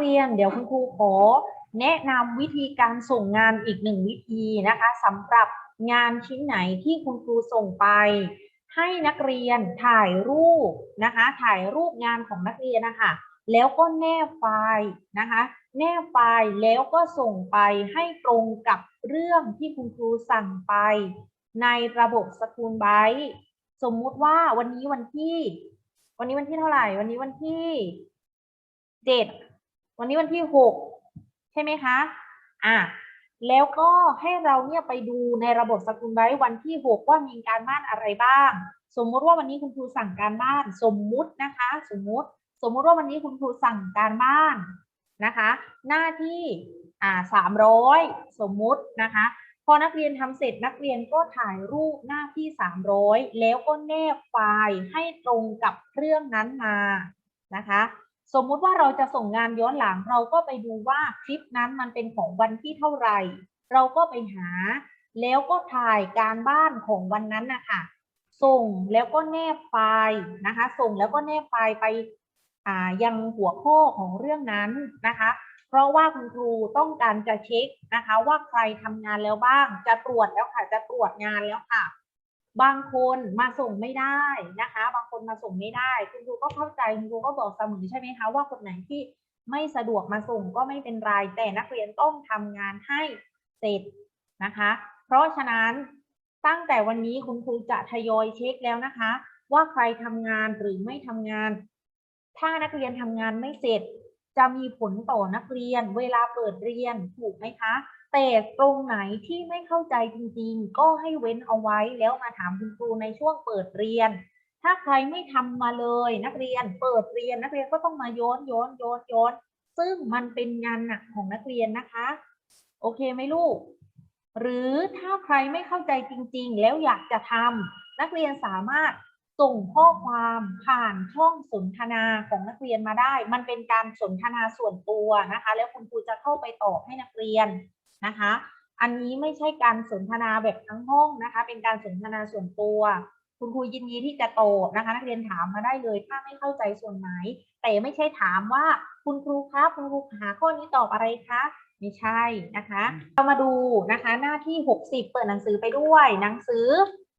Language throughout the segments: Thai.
เรียนเดี๋ยวคุณครูขอแนะนำวิธีการส่งงานอีกหนึ่งวิธีนะคะสำหรับงานชิ้นไหนที่คุณครูส่งไป ให้นักเรียนถ่ายรูปนะคะ ถ่ายรูปงานของนักเรียนนะคะแล้วก็แนบไฟล์นะคะ แนบไฟล์แล้วก็ส่งไปให้ตรงกับเรื่องที่คุณครูสั่งไป ในระบบสกูลไบต์สมมุติว่าวันนี้วันที่ วันนี้วันที่เท่าไหร่ วันนี้วันที่เจ็ด วันนี้วันที่หกใช่ไหมคะ อะ แล้วก็ให้เราเนี่ยไปดูในระบบสกุลไบต์วันที่หกว่ามีการบ้านอะไรบ้าง สมมุติว่าวันนี้คุณครูสั่งการบ้าน สมมุตินะคะ สมมุติ สมมุติว่าวันนี้คุณครูสั่งการบ้านนะคะ หน้าที่อ่าสามร้อยสมมุตินะคะพอนักเรียนทำเสร็จนักเรียนก็ถ่ายรูปหน้าที่สามร้อยแล้วก็แนบไฟล์ให้ตรงกับเรื่องนั้นมานะคะ สมมุติว่าเราจะส่งงานย้อนหลังเราก็ไปดูว่าคลิปนั้นมันเป็นของวันที่เท่าไหร่ เราก็ไปหา แล้วก็ถ่ายการบ้านของวันนั้นนะคะส่งแล้วก็แนบไฟล์นะคะ ส่งแล้วก็แนบไฟล์ไปยังหัวข้อของเรื่องนั้นนะคะ เพราะว่าคุณครูต้องการจะเช็คนะคะ ว่าใครทำงานแล้วบ้างจะตรวจแล้วค่ะจะตรวจงานแล้วค่ะ บางคนมาส่งไม่ได้นะคะ บางคนมาส่งไม่ได้ คุณครูก็เข้าใจคุณครูก็บอกเสมอใช่ไหมคะว่าคนไหนที่ไม่สะดวกมาส่งก็ไม่เป็นไรแต่นักเรียนต้องทำงานให้เสร็จนะคะ เพราะฉะนั้นตั้งแต่วันนี้คุณครูจะทยอยเช็คแล้วนะคะ ว่าใครทำงานหรือไม่ทำงาน ถ้านักเรียนทำงานไม่เสร็จ จะมีผลต่อนักเรียนเวลาเปิดเรียนถูกไหมคะ แต่ตรงไหนที่ไม่เข้าใจจริงๆ ก็ให้เว้นเอาไว้แล้วมาถามคุณครูในช่วงเปิดเรียน ถ้าใครไม่ทำมาเลยนักเรียนเปิดเรียนนักเรียนก็ต้องมาโยนโยนโยนโยนซึ่งมันเป็นงานหนักของนักเรียนนะคะ โอเคไหมลูก หรือถ้าใครไม่เข้าใจจริงๆ แล้วอยากจะทำนักเรียนสามารถส่งข้อความผ่านช่องสนทนาของนักเรียนมาได้ มันเป็นการสนทนาส่วนตัวนะคะ แล้วคุณครูจะเข้าไปตอบให้นักเรียน นะคะ อันนี้ไม่ใช่การสนทนาแบบทั้งห้องนะคะ เป็นการสนทนาส่วนตัว คุณครูยินดีที่จะตอบนะคะ นักเรียนถามมาได้เลย ถ้าไม่เข้าใจส่วนไหน แต่ไม่ใช่ถามว่าคุณครูครับคุณครูหาข้อนี้ตอบอะไรคะไม่ใช่นะคะ เรามาดูนะคะหน้าที่ 60 เปิดหนังสือไปด้วย หนังสือ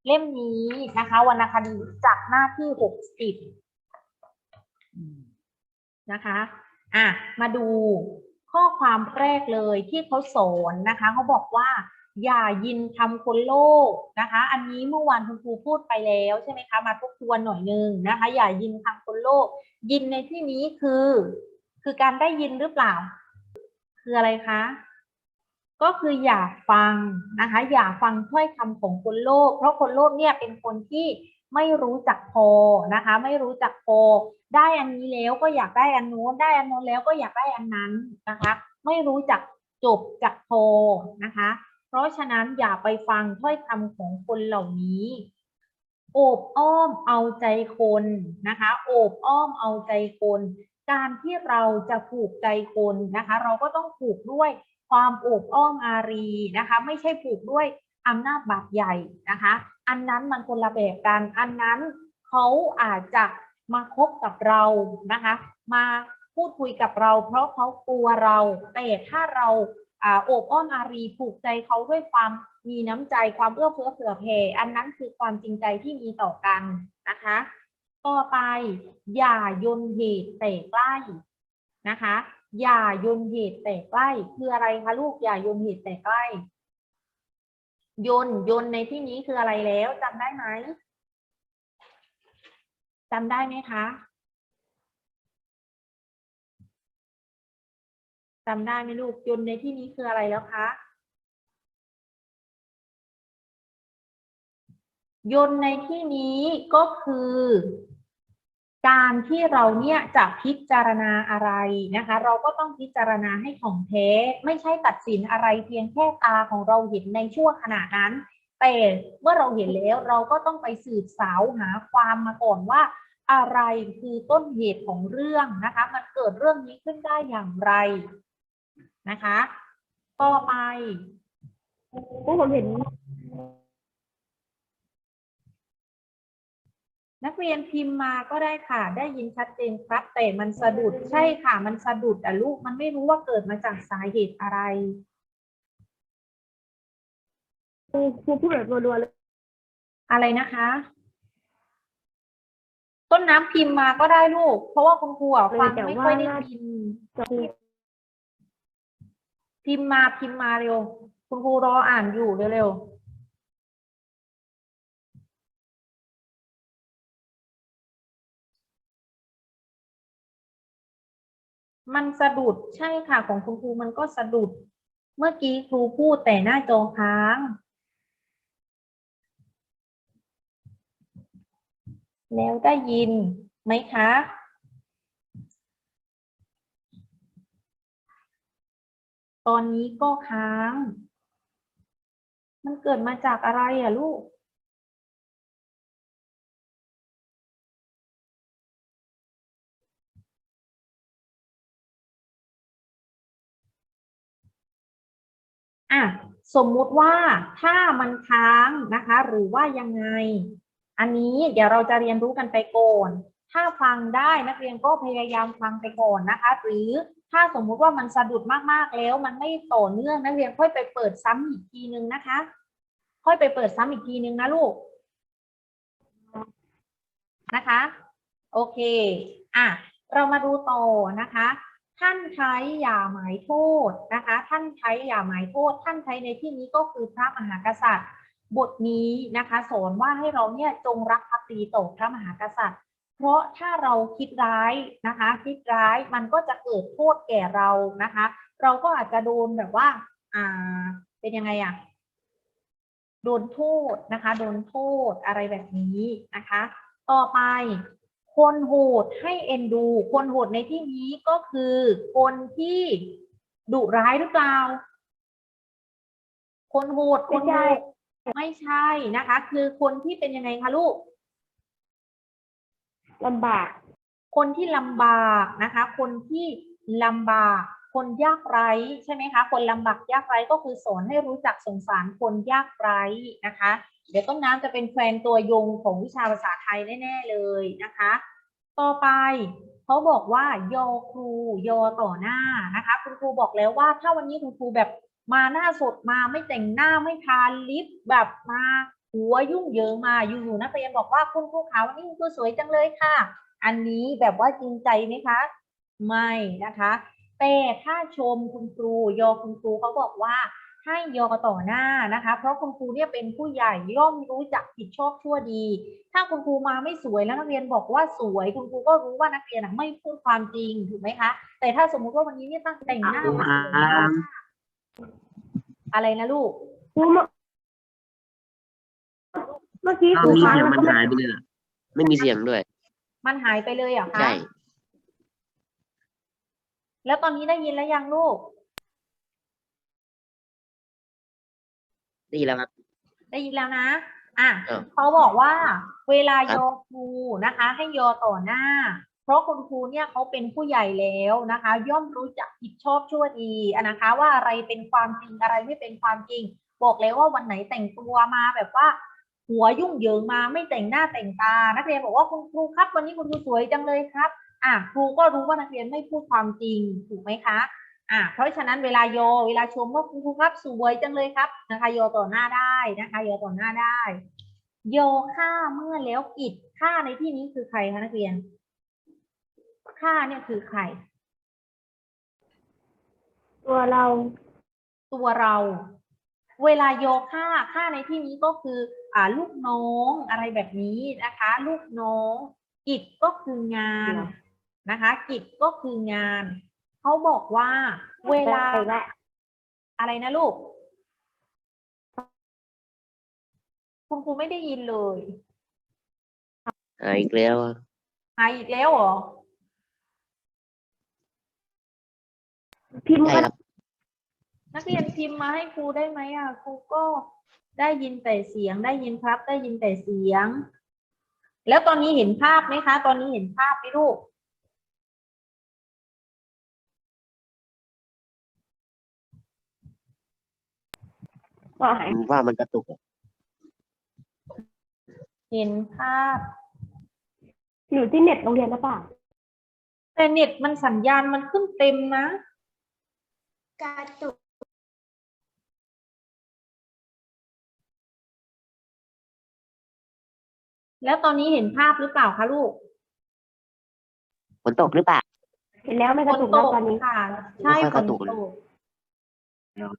เล่มนี้นะคะวรรณคดีจากหน้าที่ 60 นะคะ อะ มาดู ข้อความแรกเลยที่เขาสอนนะคะเขาบอกว่า อย่ายินคำคนโลกนะคะ อันนี้เมื่อวานคุณครูพูดไปแล้วใช่ไหมคะมาทบทวนหน่อยนึงนะคะ อย่ายินคำคนโลก ยินในที่นี้คือ คือการได้ยินหรือเปล่า คืออะไรคะก็คืออย่าฟังนะคะ อย่าฟังถ้อยคำของคนโลภเพราะคนโลภเนี่ยเป็นคนที่ไม่รู้จักพอนะคะ ไม่รู้จักพอ ได้อันนี้แล้วก็อยากได้อันโน้นได้อันโน้นแล้วก็อยากได้อันนั้นนะคะ ไม่รู้จักจบจักพอนะคะ เพราะฉะนั้นอย่าไปฟังถ้อยคำของคนเหล่านี้โอบอ้อมเอาใจคนนะคะโอบอ้อมเอาใจคน การที่เราจะผูกใจคนนะคะ เราก็ต้องผูกด้วยความโอบอ้อมอารีนะคะ ไม่ใช่ผูกด้วยอำนาจบาดใหญ่นะคะ อันนั้นมันคนละแบบกัน อันนั้นเขาอาจจะ มาคบกับเรานะคะ มาพูดคุยกับเรา เพราะเขากลัวเรา แต่ถ้าเราอ่าโอบอ้อมอารีผูกใจเขาด้วยความมีน้ำใจความเอื้อเฟื้อเผื่อแผ่อันนั้นคือความจริงใจที่มีต่อกันนะคะ ต่อไปอย่ายนเหตุแต่ใกล้นะคะ อย่ายนเหตุแต่ใกล้ คืออะไรคะลูกอย่ายนเหตุแต่ใกล้ยนยนในที่นี้คืออะไรแล้วจำได้ไหม จำได้ไหมคะจำได้ไหมลูกยนในที่นี้คืออะไรแล้วคะยนในที่นี้ก็คือ การที่เราเนี่ยจะพิจารณาอะไรนะคะ เราก็ต้องพิจารณาให้ของแท้ไม่ใช่ตัดสินอะไรเพียงแค่ตาของเราเห็นในชั่วขณะนั้น แต่เมื่อเราเห็นแล้วเราก็ต้องไปสืบสาวหาความมาก่อนว่าอะไรคือต้นเหตุของเรื่องนะคะ มันเกิดเรื่องนี้ขึ้นได้อย่างไรนะคะ ต่อไปพวกผมเห็น นักเรียนพิมพ์มาก็ได้ค่ะ ได้ยินชัดเจนครับ แต่มันสะดุดใช่ค่ะ มันสะดุดอะลูกมันไม่รู้ว่าเกิดมาจากสาเหตุอะไร ครูครูพูดแบบรัวๆเลย อะไรนะคะ ต้นน้ำพิมพ์มาก็ได้ลูก เพราะว่าคุณครูอะฟังไม่ค่อยได้ยินจะครูพิมพ์มาพิมพ์มาเร็ว คุณครูรออ่านอยู่เร็วๆมันสะดุดใช่ค่ะของคุณครูมันก็สะดุด เมื่อกี้ครูพูดแต่หน้าจอค้าง แล้วได้ยินไหมคะ ตอนนี้ก็ค้าง มันเกิดมาจากอะไรอะลูก อะ สมมุติว่าถ้ามันค้างนะคะ หรือว่ายังไง อันนี้เดี๋ยวเราจะเรียนรู้กันไปก่อนถ้าฟังได้นักเรียนก็พยายามฟังไปก่อนนะคะ หรือถ้าสมมุติว่ามันสะดุดมากๆแล้ว มันไม่ต่อเนื่องนักเรียนค่อยไปเปิดซ้ำอีกทีนึงนะคะ ค่อยไปเปิดซ้ำอีกทีนึงนะลูกนะคะ โอเคอะเรามาดูต่อนะคะ ท่านใช้อย่าหมายโทษนะคะ ท่านใช้อย่าหมายโทษ ท่านใช้ในที่นี้ก็คือพระมหากษัตริย์ บทนี้นะคะสอนว่าให้เราเนี่ยจงรักภักดีต่อพระมหากษัตริย์ เพราะถ้าเราคิดร้ายนะคะ คิดร้ายมันก็จะเกิดโทษแก่เรานะคะ เราก็อาจจะโดนแบบว่าอ่าเป็นยังไงอะโดนโทษนะคะ โดนโทษอะไรแบบนี้นะคะ ต่อไปคนโหดให้เอ็นดู คนโหดในที่นี้ก็คือคนที่ดุร้ายหรือเปล่า คนโหดคนโหด ไม่ใช่นะคะ คือคนที่เป็นยังไงคะลูกลำบาก คนที่ลำบากนะคะ คนที่ลำบาก คนยากไร้ใช่ไหมคะ คนลำบากยากไร้ก็คือสอนให้รู้จักสงสารคนยากไร้นะคะ เดี๋ยวต้นน้ำจะเป็นแฟนตัวยงของวิชาภาษาไทยแน่ๆเลยนะคะ ต่อไปเขาบอกว่ายอครูยอต่อหน้านะคะ คุณครูบอกแล้วว่าถ้าวันนี้คุณครูแบบ มาหน้าสดมาไม่แต่งหน้าไม่ทาลิปแบบมาหัวยุ่งเยิงมาอยู่ๆนักเรียนบอกว่าคุณครูขาววันนี้คุณครูสวยจังเลยค่ะ อันนี้แบบว่าจริงใจไหมคะ ไม่นะคะ แต่ถ้าชมคุณครูยอคุณครูเขาบอกว่าให้ยอต่อหน้านะคะ เพราะคุณครูเนี่ยเป็นผู้ใหญ่ย่อมรู้จักผิดชอบชั่วดี ถ้าคุณครูมาไม่สวยแล้วนักเรียนบอกว่าสวย คุณครูก็รู้ว่านักเรียนไม่พูดความจริงถูกไหมคะ แต่ถ้าสมมุติว่าวันนี้เนี่ยตั้งแต่งหน้ามาสวยมา อะไรนะลูกครูเมื่อเมื่อกี้ตอคนรูนี้ค้างเสียงแล้วมันก็ไม่หายไปเลยอะไม่มีเสียงด้วย มันหายไปเลยเหรอคะใช่ แล้วตอนนี้ได้ยินแล้วยังลูก ดีแล้วครับ ได้ยินแล้วนะ อะครับเขาบอกว่า เวลาครัยบอครูนะคะ ให้ยอต่อหน้าเพ ราะคุณครูเนี่ยเขาเป็นผู้ใหญ่แล้วนะคะ ย่อมรู้จักผิดชอบชั่วดีนะคะ ว่าอะไรเป็นความจริงอะไรไม่เป็นความจริง บอกแล้วว่าวันไหนแต่งตัวมาแบบว่า หัวยุ่งเหยิงมาไม่แต่งหน้าแต่งตา นักเรียนบอกว่าคุณครูครับ วันนี้คุณครูสวยจังเลยครับอะครูก็รู้ว่านักเรียนไม่พูดความจริงถูกไหมคะอะเพราะฉะนั้นเวลาโยเวลาชมว่าคุณครูครับสวยจังเลยครับนะคะ โยต่อหน้าได้นะคะโยต่อหน้าได้ โยค่าเมื่อแล้วกิจค่าในที่นี้คือใครคะนักเรียน ค่าเนี่ยคือใคร ตัวเรา ตัวเรา เวลาโยค่าค่าในที่นี้ก็คือ อ่า ลูกน้องอะไรแบบนี้นะคะ ลูกน้อง กิจก็คืองานนะคะ กิจก็คืองาน เขาบอกว่า เวลาไปละอะไรนะลูก คุณครูไม่ได้ยินเลยหายอีกแล้วอะหายอีกแล้วเหรอ พิมพ์ใช่กันครับนักเรียนพิมพ์มาให้ครูได้ไหมอะครูก็ได้ยินแต่เสียง ได้ยินครับ ได้ยินแต่เสียง แล้วตอนนี้เห็นภาพไหมคะ ตอนนี้เห็นภาพไหมลูกก็หายผมว่ามันกระตุกอะเห็นภาพอยู่ที่เน็ตโรงเรียนหรือเปล่าแต่เน็ตมันสัญญาณมันขึ้นเต็มนะ กระตุกแล้วตอนนี้เห็นภาพหรือเปล่าคะลูกฝนตกหรือเปล่า เห็นแล้วไม่กระตุกฝแล้วตอนนี้ค่ะ ใช่ไม่ฝค่อยกนระตุกตเลยก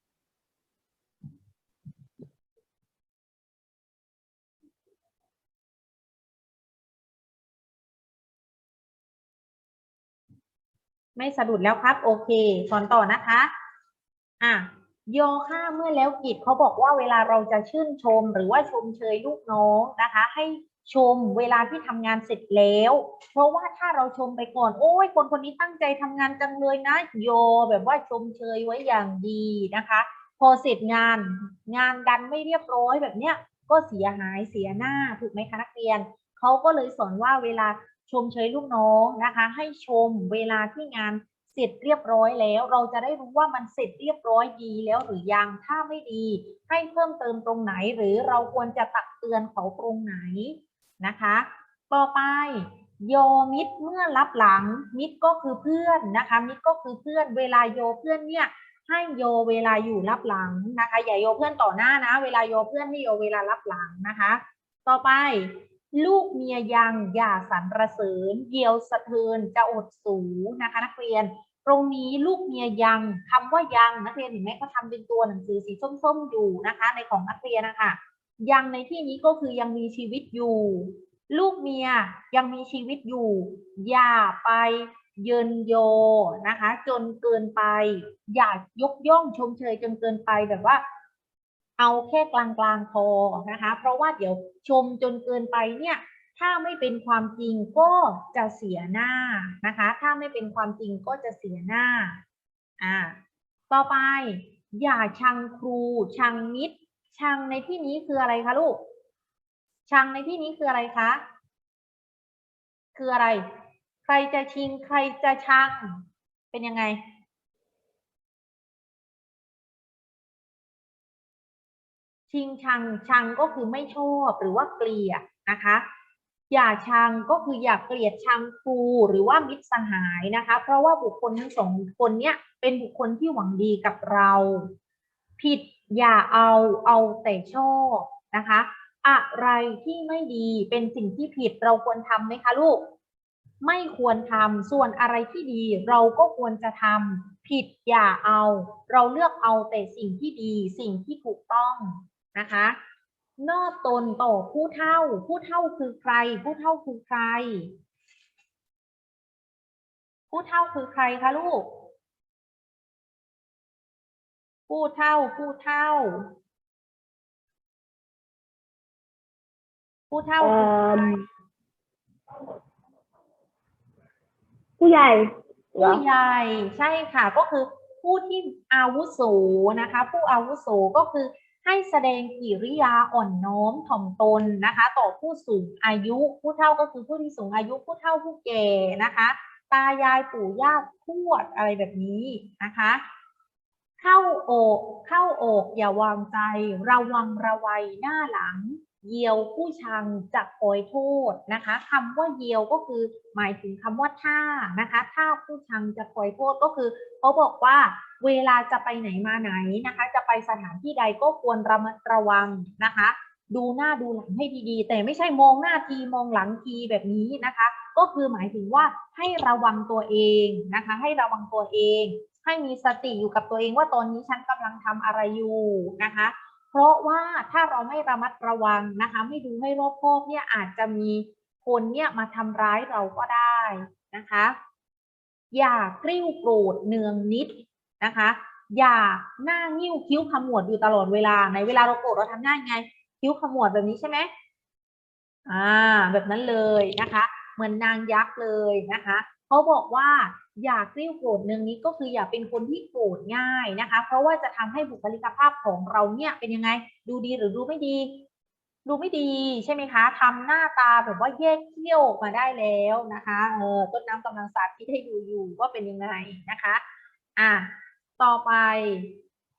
ไม่สะดุดแล้วครับ โอเคสอนต่อนะคะ อะโยค่าเมื่อแล้วกิจเขาบอกว่าเวลาเราจะชื่นชมหรือว่าชมเชยลูกน้องนะคะ ให้ชมเวลาที่ทำงานเสร็จแล้ว เพราะว่าถ้าเราชมไปก่อน โอ้ยคนคนนี้ตั้งใจทำงานจังเลยนะโยแบบว่าชมเชยไว้อย่างดีนะคะ พอเสร็จงานงานดันไม่เรียบร้อยแบบเนี้ยก็เสียหายเสียหน้าถูกไหมคะนักเรียนเขาก็เลยสอนว่าเวลาชมเชยลูกน้องนะคะ ให้ชมเวลาที่งาน เสร็จเรียบร้อยแล้ว เราจะได้รู้ว่ามันเสร็จเรียบร้อยดีแล้วหรือยังถ้าไม่ดี ให้เพิ่มเติมตรงไหนหรือเราควรจะตักเตือนเขาตรงไหนนะคะ ต่อไปโยมิตรเมื่อรับหลังมิตรก็คือเพื่อนนะคะ มิตรก็คือเพื่อนเวลาโยเพื่อนเนี่ยให้โยเวลาอยู่รับหลังนะคะอย่าโยเพื่อนต่อหน้านะ เวลาโยเพื่อนให้โยเวลารับหลังนะคะ ต่อไป ลูกเมียยังอย่าสรรเสริญเยียวสะเทือนจะอดสูนะคะ นักเรียน ตรงนี้ลูกเมียยังคำว่ายังนักเรียนเห็นไหมเขาทำเป็นตัวหนังสือสีส้มๆอยู่นะคะ ในของนักเรียนนะคะยังในที่นี้ก็คือยังมีชีวิตอยู่ ลูกเมียยังมีชีวิตอยู่ อย่าไปเยินโยนะคะ จนเกินไป อย่ายกย่องชมเชยจนเกินไปแบบว่า เอาแค่กลางๆพอนะคะ เพราะว่าเดี๋ยวชมจนเกินไปเนี่ย ถ้าไม่เป็นความจริงก็จะเสียหน้านะคะ ถ้าไม่เป็นความจริงก็จะเสียหน้าอ่าต่อไป อย่าชังครู ชังมิตร ชังในที่นี้คืออะไรคะลูก ชังในที่นี้คืออะไรคะ คืออะไร ใครจะชิงใครจะชัง เป็นยังไง ชิงชังชังก็คือไม่ชอบหรือว่าเกลียดนะคะอย่าชังก็คืออย่าเกลียดชังครูหรือว่ามิตรสหายนะคะ เพราะว่าบุคคลทั้งสองคนเนี้ยเป็นบุคคลที่หวังดีกับเรา ผิดอย่าเอาเอาแต่ชอบนะคะ อะไรที่ไม่ดีเป็นสิ่งที่ผิดเราควรทำไหมคะลูก ไม่ควรทำส่วนอะไรที่ดีเราก็ควรจะทำผิดอย่าเอา เราเลือกเอาแต่สิ่งที่ดี สิ่งที่ถูกต้อง นะคะ นอบตนต่อผู้เท่า ผู้เท่าคือใคร ผู้เท่าคือใคร ผู้เท่าคือใครคะลูก ผู้เท่า ผู้เท่า ผู้เท่าเอ่คือใครอผู้ใหญ่เหรอผู้ใหญ่ใช่ค่ะก็คือผู้ที่อาวุโสนะคะ ผู้อาวุโสก็คือ ให้แสดงกิริยาอ่อนน้อมถ่อมตนนะคะ ต่อผู้สูงอายุผู้เฒ่าก็คือผู้ที่สูงอายุผู้เฒ่าผู้แก่นะคะ ตายายปู่ย่าทวดอะไรแบบนี้นะคะ เข้าอกเข้าอกอย่าวางใจ ระวังระวัยหน้าหลัง เยียวผู้ชังจะคอยโทษนะคะคำว่าเยียวก็คือหมายถึงคำว่าท่านะคะถ้าผู้ชังจะคอยโทษก็คือเขาบอกว่าเวลาจะไปไหนมาไหนนะคะ จะไปสถานที่ใดก็ควรระมัดระวังนะคะ ดูหน้าดูหลังให้ดีๆ แต่ไม่ใช่มองหน้าทีมองหลังทีแบบนี้นะคะ ก็คือหมายถึงว่าให้ระวังตัวเองนะคะ ให้ระวังตัวเอง ให้มีสติอยู่กับตัวเองว่าตอนนี้ฉันกำลังทำอะไรอยู่นะคะ เพราะว่าถ้าเราไม่ระมัดระวังนะคะ ไม่ดูให้รอบคอบเนี่ยอาจจะมีคนเนี่ยมาทำร้ายเราก็ได้นะคะ อย่ากริ้วโกรธเนืองนิดนะคะ อย่าหน้างิ้วคิ้วขมวดอยู่ตลอดเวลาในเวลาเราโกรธเราทำหน้าไง คิ้วขมวดแบบนี้ใช่ไหมอ่าแบบนั้นเลยนะคะ เหมือนนางยักษ์เลยนะคะ เขาบอกว่าอย่ากริ้วโกรธเนืองนิดก็คืออย่าเป็นคนที่โกรธง่ายนะคะ เพราะว่าจะทำให้บุคลิกภาพของเราเนี่ยเป็นยังไง ดูดีหรือดูไม่ดี ดูไม่ดีใช่ไหมคะทำหน้าตาแบบว่าแยกเขี้ยวมาได้แล้วนะคะเออต้นน้ำกำลังสาธิตให้ดูอยู่ว่าเป็นยังไงนะคะอะต่อไป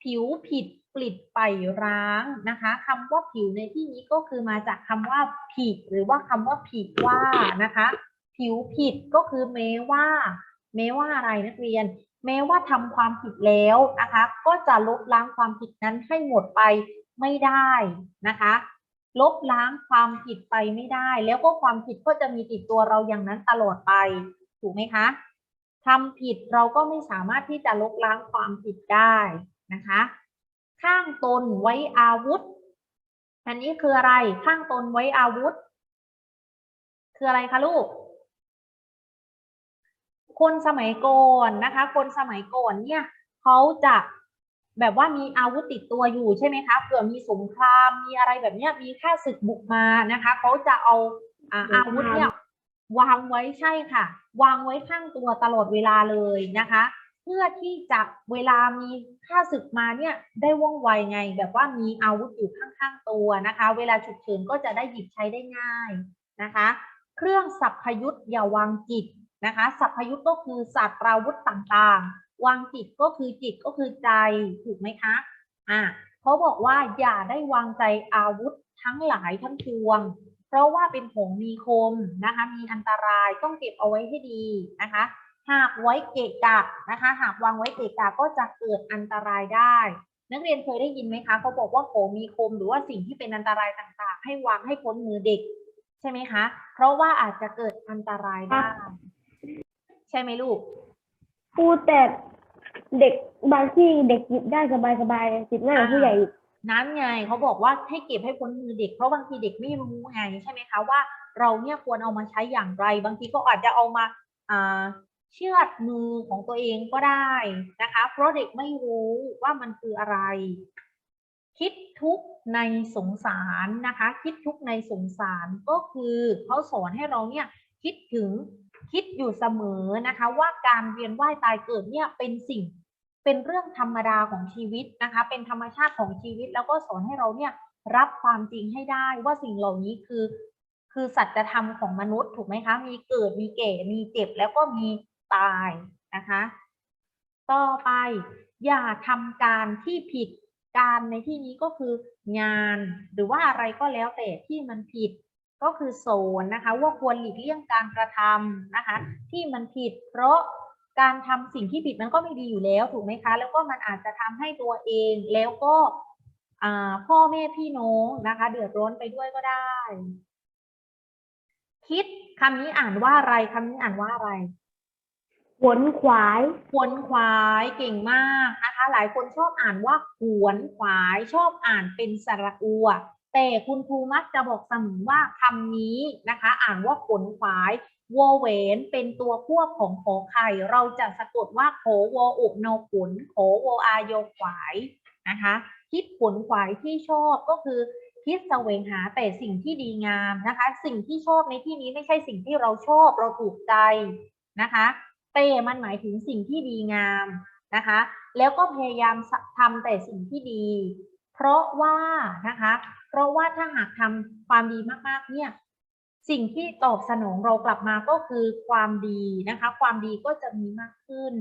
ผิวผิดปลิดไปร้างนะคะคำว่าผิวในที่นี้ก็คือมาจากคำว่าผิดหรือว่าคำว่าผิดว่านะคะ ผิวผิดก็คือแม้ว่า แม้ว่าอะไรนักเรียน แม้ว่าทำความผิดแล้วนะคะ ก็จะลบล้างความผิดนั้นให้หมดไปไม่ได้นะคะ ลบล้างความผิดไปไม่ได้ แล้วก็ความผิดก็จะมีติดตัวเราอย่างนั้นตลอดไปถูกไหมคะทำผิดเราก็ไม่สามารถที่จะลบล้างความผิดได้นะคะ ข้างตนไว้อาวุธ อันนี้คืออะไร ข้างตนไว้อาวุธ คืออะไรคะลูก คนสมัยก่อนนะคะ คนสมัยก่อนเนี่ยเขาจะแบบว่ามีอาวุธติดตัวอยู่ใช่ไหมคะเผื่อมีสงครามมีอะไรแบบเนี้ยมีค่าศึกบุกมานะคะเขาจะเอาอ่าสงครามอาวุธเนี่ยวางไว้ใช่ค่ะ วางไว้ข้างตัวตลอดเวลาเลยนะคะ เพื่อที่จะเวลามีค่าศึกมาเนี่ยได้ว่องไวไง แบบว่ามีอาวุธอยู่ข้างๆตัวนะคะ เวลาฉุกเฉินก็จะได้หยิบใช้ได้ง่ายนะคะ เครื่องสัพพยุตอย่าวางจิต นะคะสัพพยุตก็คือศาสตราวุธต่างๆ วางจิตก็คือจิตก็คือใจถูกไหมคะอ่าเขาบอกว่าอย่าได้วางใจอาวุธทั้งหลายทั้งปวง เพราะว่าเป็นของมีคมนะคะมีอันตรายต้องเก็บเอาไว้ให้ดีนะคะ หากไว้เกะกะนะคะ หากวางไว้เกะกะก็จะเกิดอันตรายได้ นักเรียนเคยได้ยินไหมคะเขาบอกว่าของมีคมหรือว่าสิ่งที่เป็นอันตรายต่างๆ ให้วางให้พ้นมือเด็ก ใช่ไหมคะ เพราะว่าอาจจะเกิดอันตรายได้ ใช่ไหมลูก พูดแต่เด็กบางที่เด็กหยิบได้สบายๆหยิบง่ายกว่าผู้ใหญ่อีกนั้นไงเขาบอกว่าให้เก็บให้พ้นมือเด็ก เพราะบางทีเด็กไม่รู้ไงใช่ไหมคะว่าเราเนี่ยควรเอามาใช้อย่างไร บางทีก็อาจจะเอามาอ่าเชือดมือของตัวเองก็ได้นะคะ เพราะเด็กไม่รู้ว่ามันคืออะไร คิดทุกข์ในสงสารนะคะ คิดทุกข์ในสงสารก็คือเขาสอนให้เราเนี่ยคิดถึง คิดอยู่เสมอนะคะว่าการเวียนว่ายตายเกิดเนี่ยเป็นสิ่งเป็นเรื่องธรรมดาของชีวิตนะคะ เป็นธรรมชาติของชีวิต แล้วก็สอนให้เราเนี่ยรับความจริงให้ได้ว่าสิ่งเหล่านี้คือ คือสัจธรรมของมนุษย์ถูกไหมคะ มีเกิดมีแก่มีเจ็บแล้วก็มีตายนะคะ ต่อไป อย่าทำการที่ผิดการในที่นี้ก็คืองาน หรือว่าอะไรก็แล้วแต่ที่มันผิด ก็คือโซนนะคะว่าควรหลีกเลี่ยงการกระทำนะคะ ที่มันผิดเพราะการทำสิ่งที่ผิดมันก็ไม่ดีอยู่แล้วถูกไหมคะ แล้วก็มันอาจจะทำให้ตัวเองแล้วก็อ่าพ่อแม่พี่น้องนะคะ เดือดร้อนไปด้วยก็ได้ คิดคำนี้อ่านว่าอะไรคำนี้อ่านว่าอะไรขวนขวายขวนขวายเก่งมากนะคะ หลายคนชอบอ่านว่าขวนขวายชอบอ่านเป็นสระอัว แต่คุณครูมักจะบอกเสมอว่าคำนี้นะคะ อ่านว่าขนขวายวอเวนเป็นตัวควบของขอไข่ เราจะสะกดว่าโขวออุโนขุนโขวออาโยขวายนะคะ คิดขนขวายที่ชอบก็คือคิดแสวงหาแต่สิ่งที่ดีงามนะคะ สิ่งที่ชอบในที่นี้ไม่ใช่สิ่งที่เราชอบเราถูกใจนะคะแต่มันหมายถึงสิ่งที่ดีงามนะคะ แล้วก็พยายามทำแต่สิ่งที่ดี เพราะว่านะคะ เพราะว่าถ้าหากทำความดีมากๆ เนี่ย สิ่งที่ตอบสนองเรากลับมาก็คือความดีนะคะ ความดีก็จะมีมากขึ้น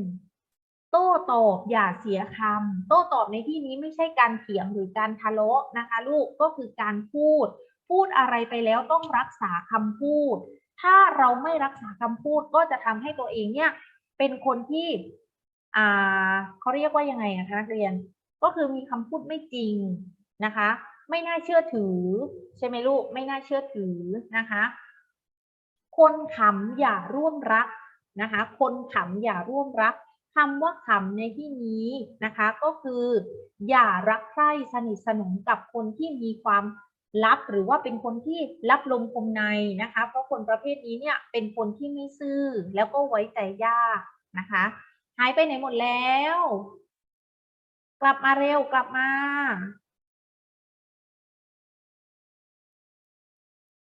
โต้ตอบอย่าเสียคำโต้ตอบในที่นี้ไม่ใช่การเถียงหรือการทะเลาะนะคะ ลูกก็คือการพูด พูดอะไรไปแล้วต้องรักษาคำพูด ถ้าเราไม่รักษาคำพูดก็จะทำให้ตัวเองเนี่ยเป็นคนที่อ่าเขาเรียกว่ายังไงนะคะนักเรียน ก็คือมีคำพูดไม่จริงนะคะ ไม่น่าเชื่อถือ ใช่ไหมลูก ไม่น่าเชื่อถือนะคะ คนขำอย่าร่วมรักนะคะ คนขำอย่าร่วมรักคำว่าขำในที่นี้นะคะ ก็คือ อย่ารักใคร่สนิทสนมกับคนที่มีความลับหรือว่าเป็นคนที่รับลมคมในนะคะ เพราะคนประเภทนี้เนี่ยเป็นคนที่ไม่ซื่อแล้วก็ไว้ใจยากนะคะ หายไปไหนหมดแล้ว กลับมาเร็วกลับมา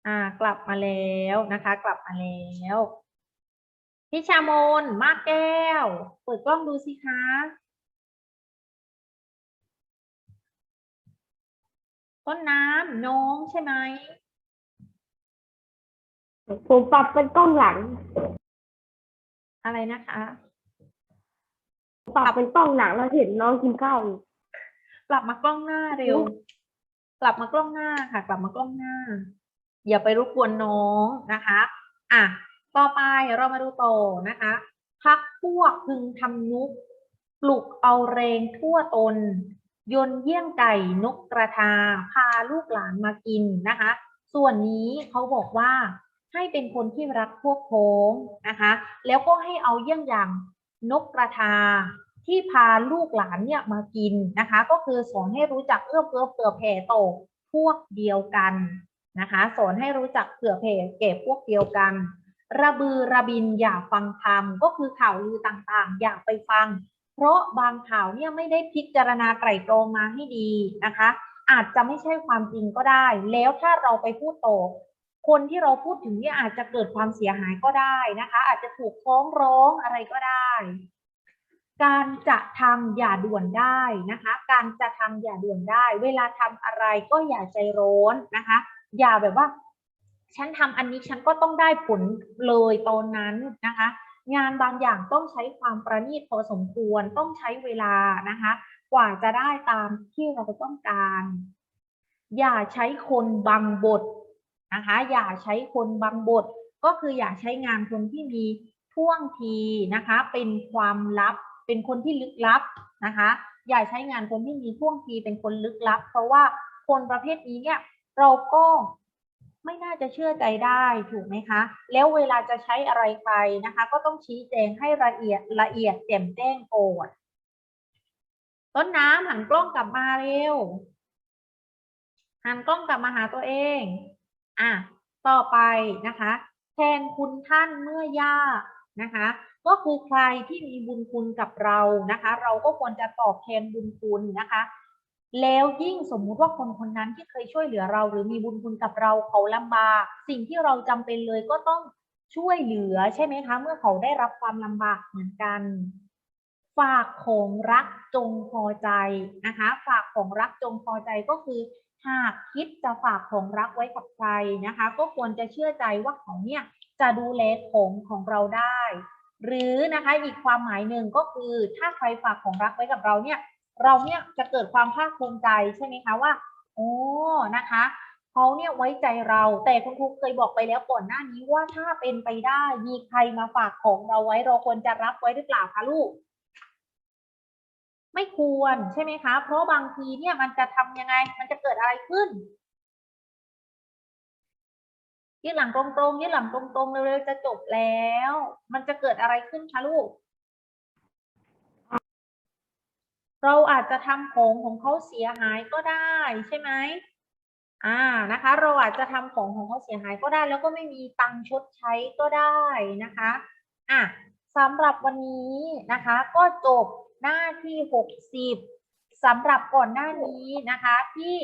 อ่ากลับมาแล้วนะคะ กลับมาแล้วพิชามนมากแก้ว เปิดกล้องดูสิคะต้นน้ำน้องใช่ไหมผมปรับเป็นกล้องหลัง อะไรนะคะ ปรับเป็นกล้องหลังแล้วเห็นน้องกินข้าวอยู่กลับมากล้องหน้าเร็ว กลับมากล้องหน้าค่ะ กลับมากล้องหน้า อย่าไปรบกวนน้องนะคะอะต่อไปเรามาดูโตอนะคะพักพวกพึงทำนุกปลุกเอาเรงทั่วตน ยนเยี่ยงไก่นกกระทา พาลูกหลานมากินนะคะ ส่วนนี้เขาบอกว่าให้เป็นคนที่รักพวกพ้งนะคะ แล้วก็ให้เอาเยี่ยงอย่างนกกระทาที่พาลูกหลานเนี่ยมากินนะคะ ก็คือสอนให้รู้จักเอื้อเฟื้อเผื่อแผ่ต่อพวกเดียวกัน นะคะสอนให้รู้จักเผื่อแผ่แก่พวกเดียวกัน ระบือระบินอย่าฟังธรรมก็คือข่าวลือต่างๆ อย่าไปฟัง เพราะบางข่าวเนี่ยไม่ได้พิจารณาไตร่ตรองมาให้ดีนะคะ อาจจะไม่ใช่ความจริงก็ได้ แล้วถ้าเราไปพูดต่อคนที่เราพูดถึงเนี่ยอาจจะเกิดความเสียหายก็ได้นะคะ อาจจะถูกฟ้องร้องอะไรก็ได้ การจะทำอย่าด่วนได้นะคะ การจะทำอย่าด่วนได้ เวลาทำอะไรก็อย่าใจร้อนนะคะ อย่าแบบว่า ฉันทำอันนี้ฉันก็ต้องได้ผลเลยตอนนั้นนะคะ งานบางอย่างต้องใช้ความประณีตพอสมควรต้องใช้เวลานะคะ กว่าจะได้ตามที่เราต้องการ อย่าใช้คนบังบทนะคะ อย่าใช้คนบังบท ก็คืออย่าใช้งานคนที่มีท่วงทีนะคะ เป็นความลับ เป็นคนที่ลึกลับนะคะ อย่าใช้งานคนที่มีท่วงทีเป็นคนลึกลับ เพราะว่าคนประเภทนี้เนี่ย เราก็ไม่น่าจะเชื่อใจได้ถูกไหมคะ แล้วเวลาจะใช้อะไรไปนะคะ ก็ต้องชี้แจงให้ละเอียดละเอียดแจ่มแจ้งก่อนต้นน้ำหันกล้องกลับมาเร็ว หันกล้องกลับมาหาตัวเองอะต่อไปนะคะ แทนคุณท่านเมื่อยากนะคะ ก็คือใครที่มีบุญคุณกับเรานะคะ เราก็ควรจะตอบแทนบุญคุณนะคะ แล้วยิ่งสมมุติว่าคนคนนั้นที่เคยช่วยเหลือเรา หรือมีบุญคุณกับเราเขาลำบาก สิ่งที่เราจำเป็นเลยก็ต้องช่วยเหลือใช่ไหมคะ เมื่อเขาได้รับความลำบากเหมือนกัน ฝากของรักจงพอใจนะคะ ฝากของรักจงพอใจก็คือ หากคิดจะฝากของรักไว้กับใครนะคะ ก็ควรจะเชื่อใจว่าเขาเนี่ยจะดูแลของของเราได้ หรือนะคะอีกความหมายหนึ่งก็คือถ้าใครฝากของรักไว้กับเราเนี่ย เราเนี่ยจะเกิดความภาคภูมิใจใช่ไหมคะว่าโอ้นะคะเขาเนี่ยไว้ใจเรา แต่คุณครูเคยบอกไปแล้วก่อนหน้านี้ว่าถ้าเป็นไปได้มีใครมาฝากของเราไว้เราควรจะรับไว้หรือเปล่าคะลูก ไม่ควรใช่ไหมคะ เพราะบางทีเนี่ยมันจะทำยังไง มันจะเกิดอะไรขึ้นยืดหลังตรงๆยืดหลังตรงๆเร็วๆจะจบแล้ว มันจะเกิดอะไรขึ้นคะลูก เราอาจจะทำของของเขาเสียหายก็ได้ใช่ไหมอ่านะคะ เราอาจจะทำของของเขาเสียหายก็ได้ แล้วก็ไม่มีตังค์ชดใช้ก็ได้นะคะอะสำหรับวันนี้นะคะ ก็จบหน้าที่หกสิบสำหรับก่อนหน้านี้นะคะ ที่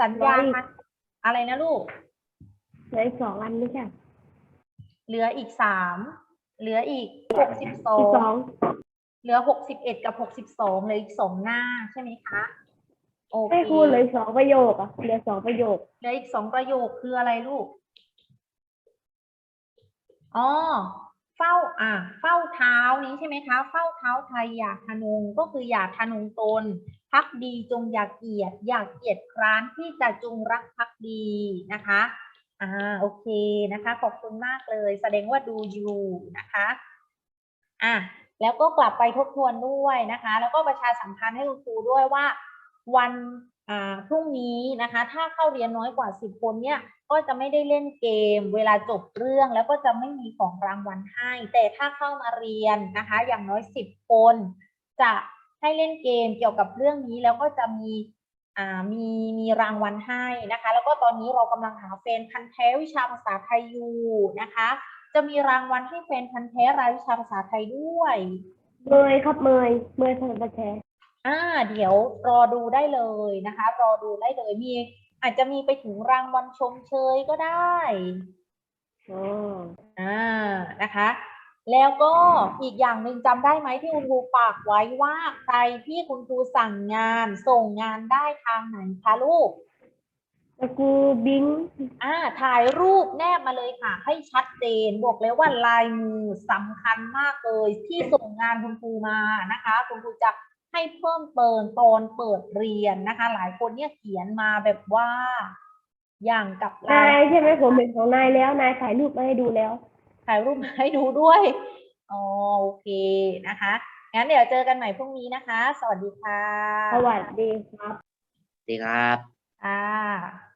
สัญญาณมาอะไรนะลูก เหลืออีกสองอันไม่ใช่เหลืออีกสามเหลืออีกหกสิบสออีกสองง เหลือหกสิบเอ็ดกับหกสิบสองเหลืออีกสองหน้าใช่ไหมคะโอเคให้ครูเหลืออกสองประโยคอะเหลือสองประโยค เหลืออีกสองประโยคคืออะไรลูกอ๋อเฝ้าอะเฝ้าเท้านี้ใช่ไหมคะ เฝ้าเท้าไทยอย่าทะนงก็คืออย่าทะนงตนพักดีจงอย่าเกียดอย่าเกียดคร้านที่จะจงรักพักดีนะคะอ่าโอเคนะคะ ขอบคุณมากเลย แสดงว่าดูอยู่นะคะอะ แล้วก็กลับไปทบทวนด้วยนะคะ แล้วก็ประชาสัมพันธ์ให้คุณครูด้วยว่า วันพรุ่งนี้นะคะ ถ้าเข้าเรียนน้อยกว่าสิบคนเนี่ย ก็จะไม่ได้เล่นเกม เวลาจบเรื่องแล้วก็จะไม่มีของรางวัลให้ แต่ถ้าเข้ามาเรียนนะคะ อย่างน้อยสิบคน จะให้เล่นเกมเกี่ยวกับเรื่องนี้แล้วก็จะมีมีมีรางวัลให้นะคะ แล้วก็ตอนนี้เรากำลังหาแฟนพันธ์แท้วิชาภาษาไทยอยู่นะคะ จะมีรางวัลให้แฟนพันธ์แท้รายวิชาภาษาไทยด้วย เมยครับเมยเมยทางประแชร์อ่า เดี๋ยวรอดูได้เลยนะคะ รอดูได้เลยมี อาจจะมีไปถึงรางวัลชมเชยก็ได้อ๋ออ่านะคะ แล้วก็อีกอย่างหนึ่งจำได้ไหมที่คุณครูฝากไว้ว่าใครที่คุณครูสั่งงานส่งงานได้ทางไหนคะลูก แต่ครูบิงอ่าถ่ายรูปแนบมาเลยค่ะ ให้ชัดเจนบอกเลยว่าลายมือสำคัญมากเลย ที่ส่งงานคุณครูมานะคะ คุณครูจะให้เพิ่มเติมตอนเปิดเรียนนะคะ หลายคนเนี่ยเขียนมาแบบว่า อย่างกับลานายยใช่ไหมผมเห็นของนายแล้วนายถ่ายรูปมาให้ดูแล้วใคถ่ายรูปมาให้ดูด้วยอ๋อโอเคนะคะงั้นเดี๋ยวเจอกันใหม่พรุ่งนี้นะคะ สวัสดีค่ะ สวัสดีครับ สวัสดีครับอ่า